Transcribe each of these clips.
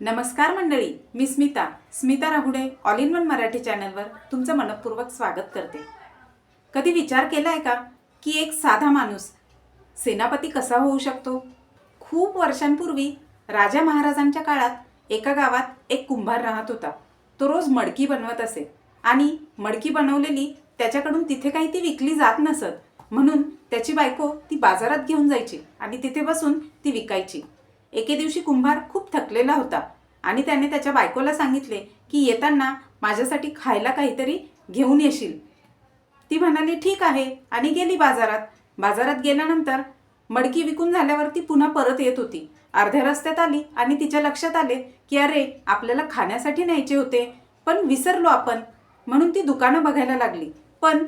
नमस्कार मंडळी मी Smita. Smita Rahude all in one Marathi चॅनलवर तुमचं मनपूर्वक स्वागत करते. कधी विचार केला आहे का की एक साधा माणूस सेनापती कसा होऊ शकतो? खूप वर्षांपूर्वी राजा महाराजांच्या काळात एका गावात एक कुंभार राहत होता. तो रोज मडकी बनवत असे आणि मडकी बनवलेली त्याच्याकडून तिथे काही ती विकली जात नसत. म्हणून त्याची बायको ती बाजारात घेऊन जायची आणि तिथे बसून ती विकायची. एके दिवशी कुंभार खूप थकलेला होता आणि त्याने त्याच्या बायकोला सांगितले की येताना माझ्यासाठी खायला काहीतरी घेऊन येशील. ती म्हणाली ठीक आहे. आणि गेली बाजारात. बाजारात गेल्यानंतर मडकी विकून झाल्यावर ती पुन्हा परत येत होती. अर्ध्या रस्त्यात आली आणि तिच्या लक्षात आले की अरे आपल्याला खाण्यासाठी न्यायचे होते पण विसरलो आपण. म्हणून ती दुकानं बघायला लागली. पण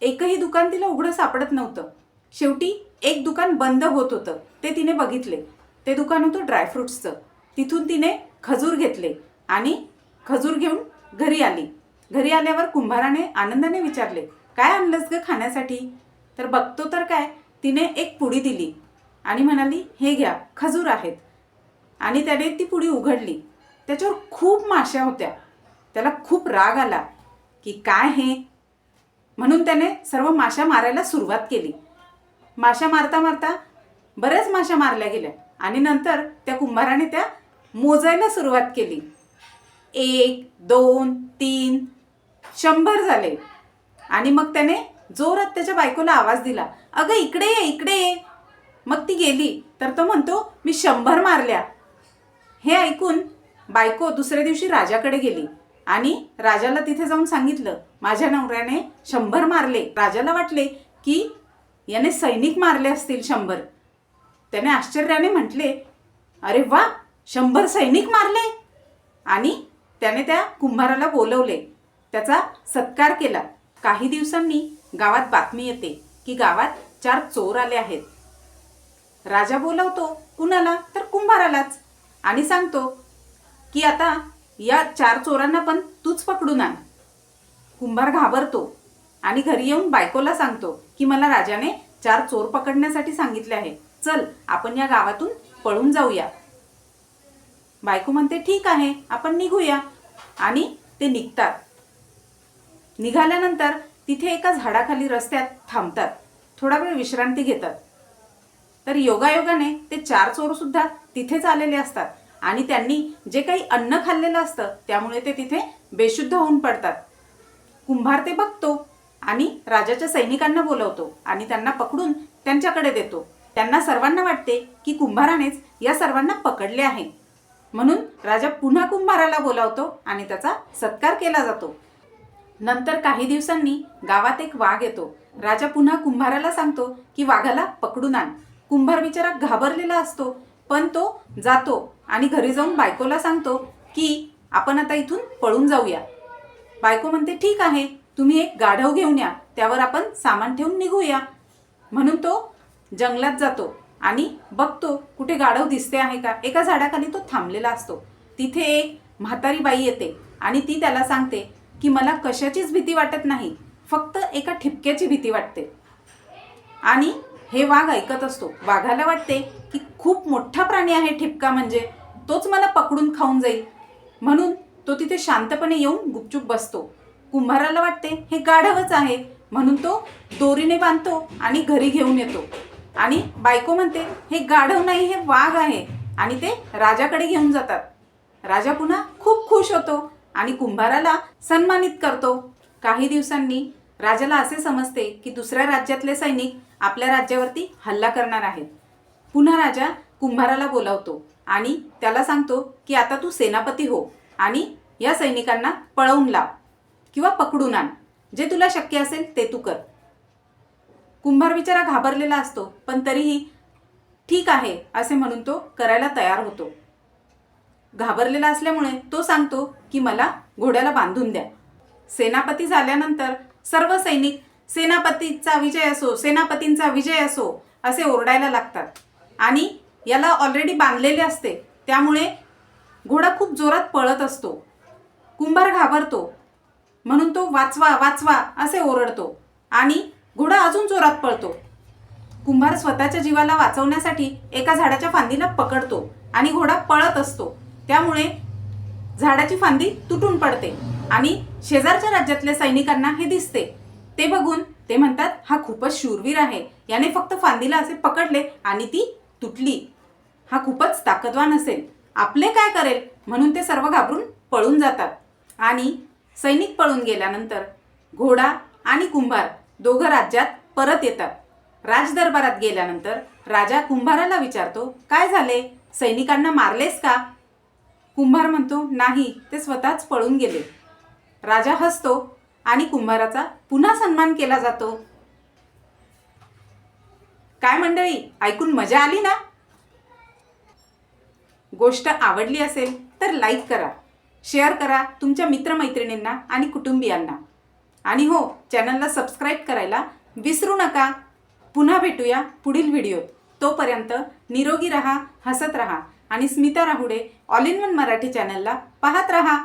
एकही दुकान तिला उघडं सापडत नव्हतं. शेवटी एक दुकान बंद होत होतं ते तिने बघितले. ते दुकान होतं ड्रायफ्रुट्सचं तिथून तिने खजूर घेतले आणि खजूर घेऊन घरी आली. घरी आल्यावर कुंभाराने आनंदाने विचारले काय आणलंस ग खाण्यासाठी? तर बघतो तर काय तिने एक पुडी दिली आणि म्हणाली हे घ्या खजूर आहेत. आणि त्याने ती पुडी उघडली. त्याच्यावर खूप माश्या होत्या. त्याला खूप राग आला की काय हे? म्हणून त्याने सर्व माश्या मारायला सुरुवात केली. माश्या मारता मारता बऱ्याच माश्या मारल्या गेल्या. आणि नंतर त्या कुंभाराने त्या मोजायला सुरुवात केली. एक दोन तीन शंभर झाले. आणि मग त्याने जोरात त्याच्या बायकोला आवाज दिला अगं इकडे ये इकडे ये. मग ती गेली. तर तो म्हणतो मी शंभर मारल्या. हे ऐकून बायको दुसऱ्या दिवशी राजाकडे गेली आणि राजाला तिथे जाऊन सांगितलं माझ्या नवऱ्याने शंभर मारले. राजाला वाटले की याने सैनिक मारले असतील शंभर. त्याने आश्चर्याने म्हटले अरे वा शंभर सैनिक मारले. आणि त्याने त्या कुंभाराला बोलवले. त्याचा सत्कार केला. काही दिवसांनी गावात बातमी येते की गावात चार चोर आले आहेत. राजा बोलवतो कुणाला? तर कुंभारालाच. आणि सांगतो की आता या चार चोरांना पण तूच पकडून आण. कुंभार घाबरतो आणि घरी येऊन बायकोला सांगतो की मला राजाने चार चोर पकडण्यासाठी सांगितले आहे. चल आपण या गावातून पळून जाऊया. बायको म्हणते ठीक आहे आपण निघूया. आणि ते निघतात. निघाल्यानंतर तिथे एका झाडाखाली रस्त्यात थांबतात. थोडा वेळ विश्रांती घेतात. तर योगायोगाने ते चार चोर सुद्धा तिथेच आलेले असतात आणि त्यांनी जे काही अन्न खाल्लेलं असतं त्यामुळे ते तिथे बेशुद्ध होऊन पडतात. कुंभार ते बघतो आणि राजाच्या सैनिकांना बोलवतो आणि त्यांना पकडून त्यांच्याकडे देतो. त्यांना सर्वांना वाटते की कुंभारानेच या सर्वांना पकडले आहे. म्हणून राजा पुन्हा कुंभाराला बोलावतो आणि त्याचा सत्कार केला जातो. नंतर काही दिवसांनी गावात एक वाघ येतो. राजा पुन्हा कुंभाराला सांगतो की वाघाला पकडून आण. कुंभार बिचारा घाबरलेला असतो पण तो जातो आणि घरी जाऊन बायकोला सांगतो की आपण आता इथून पळून जाऊया. बायको म्हणते ठीक आहे तुम्ही एक गाढव घेऊन या. त्यावर आपण सामान ठेवून निघूया. म्हणून तो जंगलात जातो आणि बघतो कुठे गाढव दिसते आहे का? एका झाडाखाली तो थांबलेला असतो. तिथे एक म्हातारी बाई येते आणि ती त्याला सांगते की मला कशाचीच भीती वाटत नाही. फक्त एका ठिपक्याची भीती वाटते. आणि हे वाघ ऐकत असतो. वाघाला वाटते की खूप मोठा प्राणी आहे ठिपका म्हणजे. तोच मला पकडून खाऊन जाईल. म्हणून तो तिथे शांतपणे येऊन गुपचूप बसतो. कुंभाराला वाटते हे गाढवच आहे. म्हणून तो दोरीने बांधतो आणि घरी घेऊन येतो. आणि बायको म्हणते हे गाढव नाही हे वाघ आहे. आणि ते राजाकडे घेऊन जातात. राजा पुन्हा खूप खुश होतो आणि कुंभाराला सन्मानित करतो. काही दिवसांनी राजाला असे समजते की दुसऱ्या राज्यातले सैनिक आपल्या राज्यावरती हल्ला करणार आहेत. पुन्हा राजा कुंभाराला बोलावतो आणि त्याला सांगतो की आता तू सेनापती हो आणि या सैनिकांना पळवून लाव किंवा पकडून आण. जे तुला शक्य असेल ते तू कर. कुंभार बिचारा घाबरलेला असतो पण तरीही ठीक आहे असे म्हणून तो करायला तयार होतो. घाबरलेला असल्यामुळे तो सांगतो की मला घोड्याला बांधून द्या. सेनापती झाल्यानंतर सर्व सैनिक सेनापतीचा विजय असो सेनापतींचा विजय असो असे ओरडायला लागतात. आणि याला ऑलरेडी बांधलेले असते त्यामुळे घोडा खूप जोरात पळत असतो. कुंभार घाबरतो म्हणून तो वाचवा वाचवा असे ओरडतो. आणि घोडा अजून जोरात पळतो. कुंभार स्वतःच्या जीवाला वाचवण्यासाठी एका झाडाच्या फांदीला पकडतो आणि घोडा पळत असतो. त्यामुळे झाडाची फांदी तुटून पडते आणि शेजारच्या राज्यातल्या सैनिकांना हे दिसते. ते बघून ते म्हणतात हा खूपच शूरवीर आहे. याने फक्त फांदीला असे पकडले आणि ती तुटली. हा खूपच ताकदवान असेल. आपले काय करेल? म्हणून ते सर्व घाबरून पळून जातात. आणि सैनिक पळून गेल्यानंतर घोडा आणि कुंभार दोघं राज्यात परत येतात. राजदरबारात गेल्यानंतर राजा कुंभाराला विचारतो काय झाले? सैनिकांना मारलेस का? कुंभार म्हणतो नाही ते स्वतःच पळून गेले. राजा हसतो आणि कुंभाराचा पुन्हा सन्मान केला जातो. काय मंडळी ऐकून मजा आली ना? गोष्ट आवडली असेल तर लाईक करा शेअर करा तुमच्या मित्रमैत्रिणींना आणि कुटुंबियांना. आणि हो चॅनलला सबस्क्राईब करायला विसरू नका. पुन्हा भेटूया पुढील व्हिडिओत. तोपर्यंत निरोगी रहा हसत रहा आणि Smita Rahude all in one Marathi चॅनलला पाहत रहा.